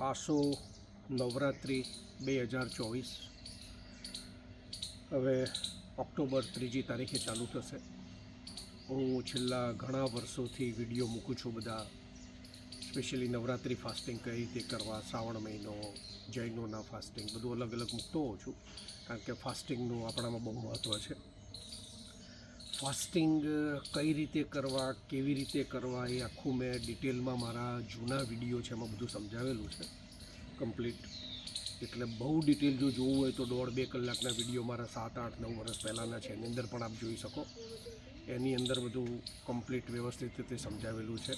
આસો નવરાત્રિ બે હજાર ચોવીસ. હવે ઓક્ટોબર ત્રીજી તારીખે ચાલુ થશે. હું છેલ્લા ઘણા વર્ષોથી વીડિયો મૂકું છું બધા. સ્પેશિયલી નવરાત્રિ ફાસ્ટિંગ કઈ રીતે કરવા, શ્રાવણ મહિનો, જૈનોના ફાસ્ટિંગ, બધું અલગ અલગ મૂકતો હોઉં છું. કારણ કે ફાસ્ટિંગનું આપણામાં બહુ મહત્ત્વ છે. ફાસ્ટિંગ કઈ રીતે કરવા, કેવી રીતે કરવા એ આખું મેં ડિટેલમાં મારા જૂના વીડિયો છે એમાં બધું સમજાવેલું છે. કમ્પ્લીટ એટલે બહુ ડિટેલ જો જોવું હોય તો દોઢ બે કલાકના વીડિયો મારા સાત, આઠ, નવ વર્ષ પહેલાંના છે. એની અંદર પણ આપ જોઈ શકો. એની અંદર બધું કમ્પ્લીટ વ્યવસ્થિત રીતે સમજાવેલું છે.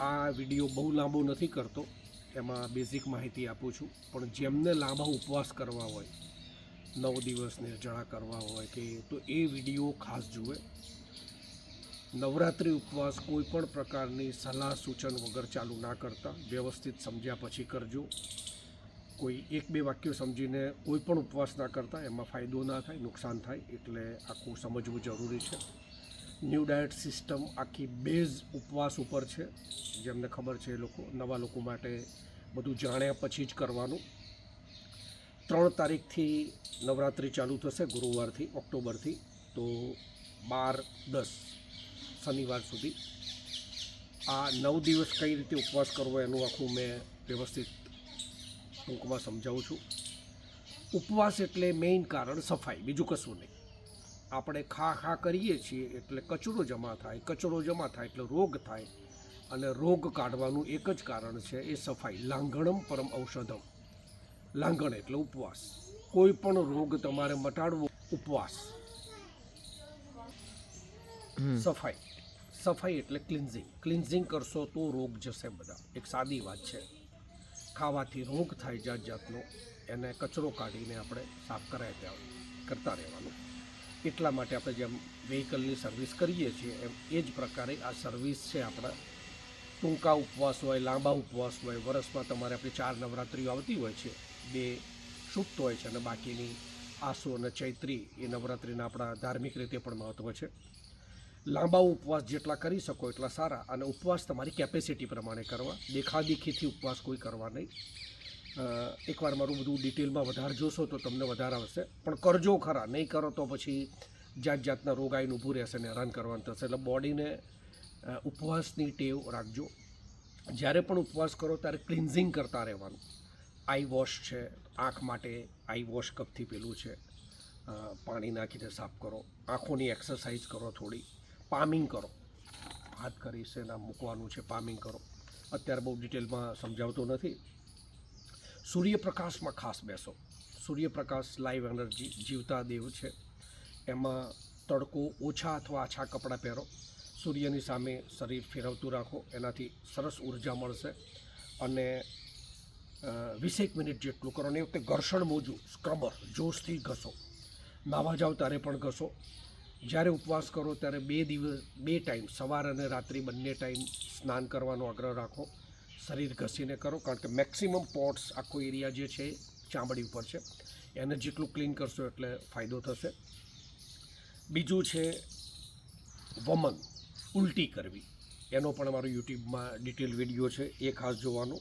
આ વીડિયો બહુ લાંબો નથી કરતો. એમાં બેઝિક માહિતી આપું છું. પણ જેમને લાંબા ઉપવાસ કરવા હોય નવ દિવસ નિર્જળા કરવા હોય કે તો એ વીડિયો ખાસ જુએ. નવરાત્રિ ઉપવાસ કોઈ પણ પ્રકારની સલાહ સૂચન વગર ચાલુ ના કરતા, વ્યવસ્થિત સમજ્યા પછી કરજો. કોઈ એક બે વાક્યો સમજીને કોઈ પણ ઉપવાસ ના કરતા, એમાં ફાયદો ના થાય, નુકસાન થાય, એટલે આખું સમજવું જરૂરી છે. ન્યૂ ડાયટ સિસ્ટમ આખી બેઝ ઉપવાસ ઉપર છે. જેમને ખબર છે એ લોકો, નવા લોકો માટે બધું જાણ્યા પછી જ કરવાનું. ત્રણ તારીખથી નવરાત્રિ ચાલુ થશે ગુરુવારથી, ઓક્ટોબરથી, તો બાર, દસ શનિવાર સુધી. આ નવ દિવસ કઈ રીતે ઉપવાસ કરવો એનું આખું મેં વ્યવસ્થિત ટૂંકમાં સમજાવું છું. ઉપવાસ એટલે મેઇન કારણ સફાઈ, બીજું કશું નહીં. આપણે ખા ખા કરીએ છીએ એટલે કચરો જમા થાય, કચરો જમા થાય એટલે રોગ થાય. અને રોગ કાઢવાનું એક જ કારણ છે એ સફાઈ, લાંઘણમ પરમ ઔષધમ. લાંઘણ એટલે ઉપવાસ. કોઈ પણ રોગ તમારે મટાડવો ઉપવાસ. સફાઈ. સફાઈ એટલે ક્લિન્ઝિંગ ક્લિન્ઝિંગ કરશો તો રોગ જશે બધા. એક સાદી વાત છે. ખાવાથી રોગ થાય જાત જાતનો. એને કચરો કાઢીને આપણે સાફ કરાય ત્યાં કરતા રહેવાનું. એટલા માટે આપણે જેમ વ્હીકલની સર્વિસ કરીએ છીએ એમ એ જ પ્રકારે આ સર્વિસ છે આપણા ટૂંકા ઉપવાસ હોય, લાંબા ઉપવાસ હોય, વરસમાં તમારે આપણી ચાર નવરાત્રિઓ આવતી હોય છે. બે સુપ્ત હોય છે અને બાકીની આસો અને ચૈત્રી એ નવરાત્રિના આપણા ધાર્મિક રીતે પણ મહત્ત્વ છે. લાંબા ઉપવાસ જેટલા કરી શકો એટલા સારા અને ઉપવાસ તમારી કેપેસિટી પ્રમાણે કરવા. દેખાદેખીથી ઉપવાસ કોઈ કરવા નહીં. એકવાર મારું બધું ડિટેલમાં વધારે જોશો તો તમને વધારે આવશે. પણ કરજો ખરા. નહીં કરો તો પછી જાત જાતના રોગ આવીને ઊભું રહેશે ને હેરાન કરવાનું થશે. એટલે બોડીને ઉપવાસની ટેવ રાખજો. જ્યારે પણ ઉપવાસ કરો ત્યારે ક્લિન્ઝિંગ કરતા રહેવાનું. આઈ વોશ છે, આંખ માટે આઈ વોશ કપથી પેલું છે. પાણી નાખીને સાફ કરો. આંખોની એક્સરસાઇઝ કરો થોડી. પામિંગ કરો. હાથ કરી છે મૂકવાનું છે પામિંગ કરો. અત્યારે બહુ ડિટેલમાં સમજાવતો નથી. સૂર્યપ્રકાશમાં ખાસ બેસો. સૂર્યપ્રકાશ લાઈવ એનર્જી જીવતા દેવ છે. એમાં તડકો ઓછા અથવા આછા કપડાં પહેરો. સૂર્યની સામે શરીર ફેરવતું રાખો, એનાથી સરસ ઊર્જા મળશે. અને વીસેક મિનિટ જેટલું કરો એ વખતે ઘર્ષણ મોજું, સ્ક્રબર, જોશથી ઘસો. નાવા જાઓ ત્યારે પણ ઘસો. જ્યારે ઉપવાસ કરો ત્યારે બે દિવસ, બે ટાઈમ, સવાર અને રાત્રિ બંને ટાઈમ સ્નાન કરવાનો આગ્રહ રાખો. શરીર ઘસીને કરો, કારણ કે મેક્સિમમ પોટ્સ આખો એરિયા જે છે ચામડી ઉપર છે. એને જેટલું ક્લીન કરશો એટલે ફાયદો થશે. બીજું છે, વમન. ઉલટી કરવી. એનો પણ અમારો યુટ્યુબમાં ડિટેલ વીડિયો છે, એ ખાસ જોવાનો.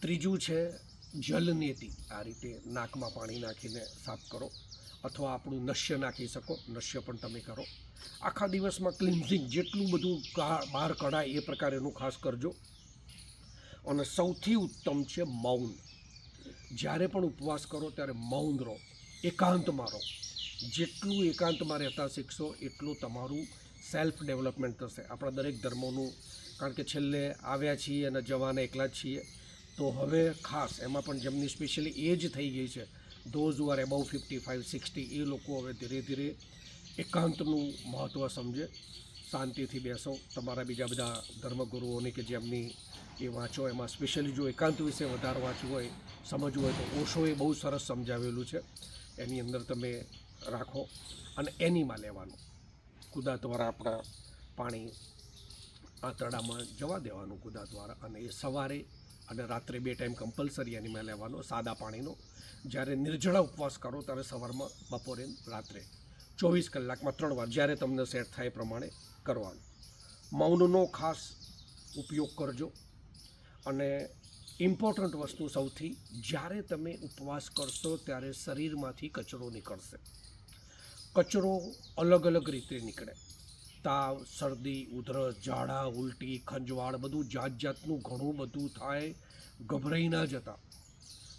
ત્રીજું છે જલનેતી આ રીતે નાકમાં પાણી નાખીને સાફ કરો. અથવા આપણું નશ્ય નાખી શકો. નશ્ય પણ તમે કરો. આખા દિવસમાં ક્લિન્ઝિંગ જેટલું બધું બહાર કઢાય એ પ્રકારેનું ખાસ કરજો. અને સૌથી ઉત્તમ છે મૌન. જ્યારે પણ ઉપવાસ કરો, ત્યારે મૌન રહો. એકાંતમાં રહો. જેટલું એકાંતમાં રહેતા શીખશો, એટલું તમારું સેલ્ફ ડેવલપમેન્ટ થશે. આપણા દરેક ધર્મોનું, કારણ કે છેલ્લે આવ્યા છીએ અને જવાના એકલા જ છીએ. તો હવે ખાસ, એમાં પણ જેમની સ્પેશિયલી એજ થઈ ગઈ છે those are about fifty five sixty એ લોકો હવે ધીરે ધીરે એકાંતનું મહત્ત્વ સમજે. શાંતિથી બેસો. તમારા બીજા બધા ધર્મગુરુઓની કે જેમની એ વાંચો, એમાં સ્પેશિયલી જો એકાંત વિશે વધારે વાંચવું હોય, સમજવું હોય, તો ઓશોએ બહુ સરસ સમજાવેલું છે. એની અંદર તમે રાખો અને એનીમાં લેવાનું. કુદા દ્વારા આપણા પાણી આંતરડામાં જવા દેવાનું કુદા દ્વારા અને એ સવારે અને રાત્રે બે ટાઈમ કમ્પલસરી એનીમાં લેવાનો, સાદા પાણીનો. જ્યારે નિર્જળા ઉપવાસ કરો ત્યારે સવારમાં, બપોરે, રાત્રે. ચોવીસ કલાકમાં ત્રણ વાર, જ્યારે તમને સેટ થાય એ પ્રમાણે કરવાનું. મૌનનો ખાસ ઉપયોગ કરજો. અને ઇમ્પોર્ટન્ટ વસ્તુ સૌથી, જ્યારે તમે ઉપવાસ કરશો ત્યારે શરીરમાંથી કચરો નીકળશે. કચરો અલગ અલગ રીતે નીકળે. તાવ, શરદી, ઉધરસ, ઝાડા, ઉલટી, ખંજવાળ બધું જાત જાતનું ઘણું બધું થાય, ગભરાઈ ના જતા.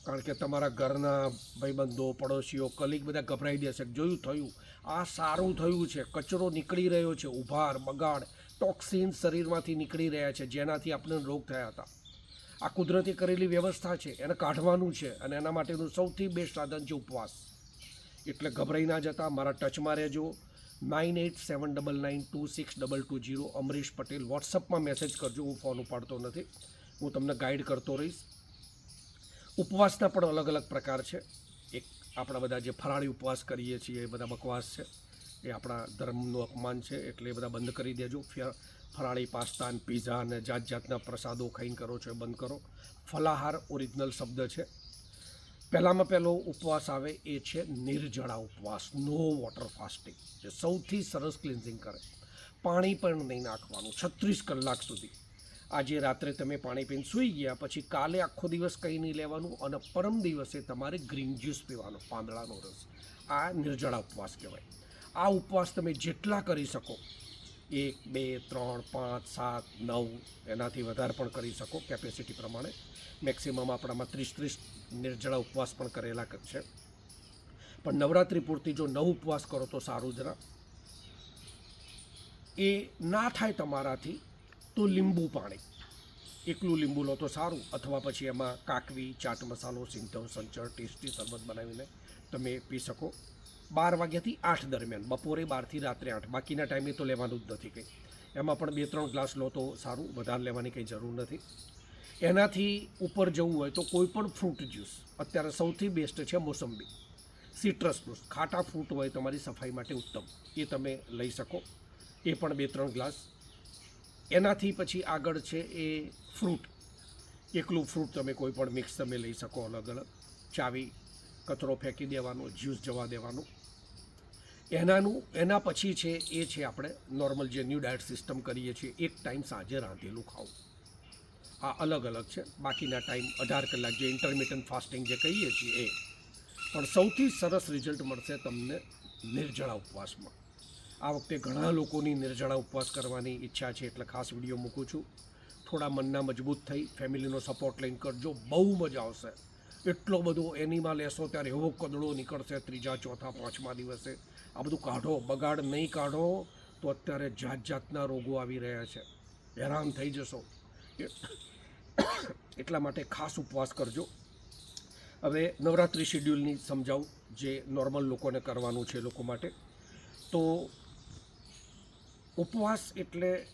કારણ કે તમારા ઘરના ભાઈબંધો, પડોશીઓ, કલીગ બધા ગભરાઈ દેશે જોયું થયું? આ સારું થયું છે. કચરો નીકળી રહ્યો છે. ઉભાર, બગાડ, ટોક્સિન શરીરમાંથી નીકળી રહ્યા છે. જેનાથી આપણને રોગ થયા હતા. આ કુદરતી કરેલી વ્યવસ્થા છે. એને કાઢવાનું છે અને એના માટેનું સૌથી બેસ્ટ સાધન છે ઉપવાસ. એટલે ગભરાઈ ના જતા મારા ટચમાં રહેજો. Nine eight seven double nine two six double two zero Amrish Patel વોટ્સઅપમાં મેસેજ કરજો. હું ફોન ઉપાડતો નથી. હું તમને ગાઈડ કરતો રહીશ. ઉપવાસના પણ અલગ અલગ પ્રકાર છે. એક આપણા બધા જે ફરાળી ઉપવાસ કરીએ છીએ, એ બધા બકવાસ છે. એ આપણા ધર્મનું અપમાન છે, એટલે એ બધા બંધ કરી દેજો. ફરાળી પાસ્તા અને પીઝા અને જાત જાતના પ્રસાદો ખાઈને કરો છો એ બંધ કરો. ફલાહાર ઓરિજિનલ શબ્દ છે. પહેલામાં પહેલો ઉપવાસ આવે એ છે નિર્જળા ઉપવાસ નો વોટર ફાસ્ટિંગ જે સૌથી સરસ ક્લિન્ઝિંગ કરે. પાણી પણ નહીં નાખવાનું, છત્રીસ કલાક સુધી. આજે રાત્રે તમે પાણી પીને સૂઈ ગયા, પછી કાલે આખો દિવસ કંઈ નહીં લેવાનું અને પરમ દિવસે તમારે ગ્રીન જ્યુસ પીવાનો, પાંદડાનો રસ. આ નિર્જળા ઉપવાસ કહેવાય. આ ઉપવાસ તમે જેટલા કરી શકો એક, બે, ત્રણ, પાંચ, સાત, નવ એનાથી વધારે પણ કરી શકો કેપેસિટી પ્રમાણે. મેક્સિમમ આપણામાં ત્રીસ ત્રીસ નિર્જળા ઉપવાસ પણ કરેલા છે. પણ નવરાત્રિ પૂરતી જો નવ ઉપવાસ કરો તો સારું જરા એ ના થાય તમારાથી તો લીંબુ પાણી. એકલું લીંબુ લો તો સારું. અથવા પછી એમાં કાકવી, ચાટ મસાલો, સિંધવ, સંચળ, ટેસ્ટી શરબત બનાવીને તમે પી શકો. બાર વાગ્યાથી આઠ દરમિયાન. બપોરે બારથી રાત્રે આઠ. બાકીના ટાઈમે તો લેવાનું જ નથી કંઈ. એમાં પણ બે ત્રણ ગ્લાસ લો તો સારું, વધારે લેવાની કંઈ જરૂર નથી. એનાથી ઉપર જવું હોય તો કોઈ પણ ફ્રૂટ જ્યુસ. અત્યારે સૌથી બેસ્ટ છે મોસંબી. સિટ્રસ જ્યુસ ખાટા ફ્રૂટ હોય તમારી સફાઈ માટે ઉત્તમ. એ તમે લઈ શકો. એ પણ બે ત્રણ ગ્લાસ. એનાથી પછી આગળ છે એ ફ્રૂટ. એકલું ફ્રૂટ તમે કોઈ પણ મિક્સ તમે લઈ શકો અલગ અલગ ચાવી, કચરો ફેંકી દેવાનો, જ્યુસ જવા દેવાનું. એનાનું, એના પછી છે એ છે આપણે નોર્મલ જે ન્યૂ ડાયટ સિસ્ટમ કરીએ છીએ, એક ટાઈમ સાંજે રાંધેલું ખાવું. આ અલગ અલગ છે. બાકીના ટાઈમ અઢાર કલાક જે ઇન્ટરમિટન્ટ ફાસ્ટિંગ જે કહીએ છીએ એ. પણ સૌથી સરસ રિઝલ્ટ મળશે તમને નિર્જળા ઉપવાસમાં. આ વખતે ઘણા લોકોની નિર્જળા ઉપવાસ કરવાની ઈચ્છા છે, એટલે ખાસ વીડિયો મૂકું છું. થોડા મનના મજબૂત થઈ ફેમિલીનો સપોર્ટ લઈને કરજો. બહુ મજા આવશે. એટલો બધો એનીમાં લેશો ત્યારે એવો કદડો નીકળશે ત્રીજા, ચોથા, પાંચમા દિવસે. આ બધું કાઢો, બગાડ નહીં કાઢો, તો અત્યારે જાત જાતના રોગો આવી રહ્યા છે. હેરાન થઈ જશો. એટલા માટે ખાસ ઉપવાસ કરજો. હવે નવરાત્રિ શેડ્યુલની સમજાવું, જે નોર્મલ લોકોને કરવાનું છે લોકો માટે. તો ઉપવાસ એટલે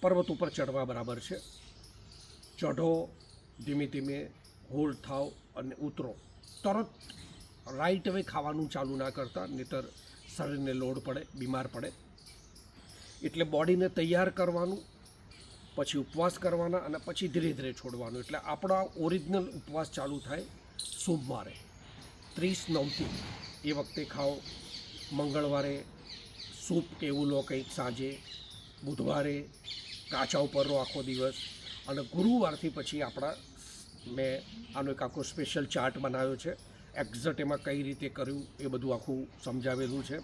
પર્વત ઉપર ચડવા બરાબર છે. ચઢો, ધીમે ધીમે હોલ્ડ થાવ અને ઉતરો. તરત રાઈટ હવે ખાવાનું ચાલુ ના કરતા, નહીતર શરીરને લોડ પડે, બીમાર પડે. એટલે બોડીને તૈયાર કરવાનું, પછી ઉપવાસ કરવાના અને પછી ધીરે ધીરે છોડવાનું. એટલે આપણા ઓરિજિનલ ઉપવાસ ચાલુ થાય સોમવારે. ત્રીસ નવથી એ વખતે ખાઓ. મંગળવારે સૂપ કે એવું લો કંઈક સાંજે. બુધવારે કાચા ઉપરનો આખો દિવસ. અને ગુરુવારથી પછી આપણા મેં આનો એક આખો સ્પેશિયલ ચાર્ટ બનાવ્યો છે. એક્ઝેક્ટ એમાં કઈ રીતે કર્યું એ બધું આખું સમજાવેલું છે.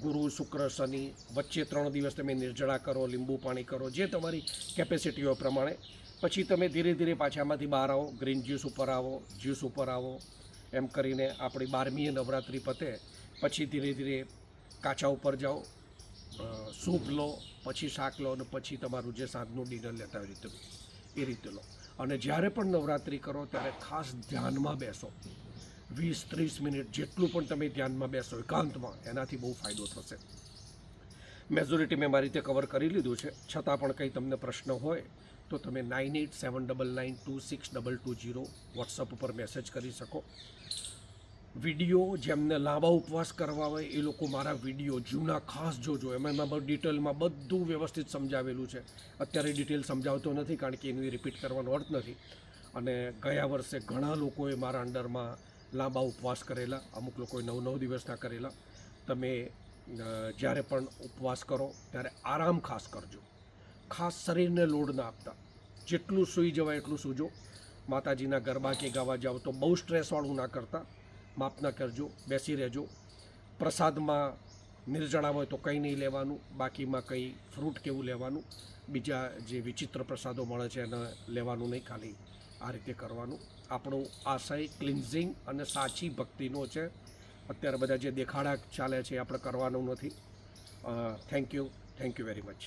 ગુરુ, શુક્ર, શનિ વચ્ચે ત્રણ દિવસ તમે નિર્જળા કરો, લીંબુ પાણી કરો, જે તમારી કેપેસિટીઓ પ્રમાણે. પછી તમે ધીરે ધીરે પાછામાંથી બહાર આવો ગ્રીન જ્યુસ ઉપર આવો જ્યુસ ઉપર આવો. એમ કરીને આપણી બારમીએ નવરાત્રિ પતે. પછી ધીરે ધીરે કાચા ઉપર જાઓ સૂપ લો, પછી શાક લો અને પછી તમારું જે સાંજનું ડિનર લેતા હોય રીતે. એ રીતે અને જ્યારે પણ નવરાત્રિ કરો, ત્યારે ખાસ ધ્યાનમાં બેસો. વીસ, ત્રીસ મિનિટ જેટલું પણ તમે ધ્યાનમાં બેસો એકાંતમાં, એનાથી બહુ ફાયદો થશે. મેજોરિટી મેં મારી રીતે કવર કરી લીધું છે. છતાં પણ કંઈ તમને પ્રશ્ન હોય, તો તમે nine eight seven double nine two six double two zero WhatsApp ઉપર મેસેજ કરી શકો. વીડિયો જેમને લાંબા ઉપવાસ કરવા હોય, એ લોકો મારા વીડિયો, જૂના, ખાસ જોજો એમાં એમાં ડિટેલમાં બધું વ્યવસ્થિત સમજાવેલું છે. અત્યારે ડિટેલ સમજાવતો નથી, કારણ કે એનું રિપીટ કરવાનો અર્થ નથી. અને ગયા વર્ષે ઘણા લોકોએ મારા અંડરમાં લાંબા ઉપવાસ કરેલા, અમુક લોકોએ નવ નવ દિવસના કરેલા. તમે જ્યારે પણ ઉપવાસ કરો, ત્યારે આરામ ખાસ કરજો. ખાસ શરીરને લોડ ના આપતા. જેટલું સૂઈ જવાય એટલું સૂજો. માતાજીના ગરબા કે ગાવા જાઓ તો બહુ સ્ટ્રેસવાળું ના કરતા. માપના કરજો, બેસી રહેજો. પ્રસાદમાં નિર્જળા હોય તો કંઈ નહીં લેવાનું, બાકીમાં કંઈ ફ્રૂટ કેવું લેવાનું. બીજા જે વિચિત્ર પ્રસાદો મળે છે એને લેવાનું નહીં, ખાલી આ રીતે કરવાનું. આપણો આશય ક્લિન્ઝિંગ અને સાચી ભક્તિનો છે. અત્યારે બધા જે દેખાડા ચાલે છે આપણે કરવાનું નથી. Thank you thank you very much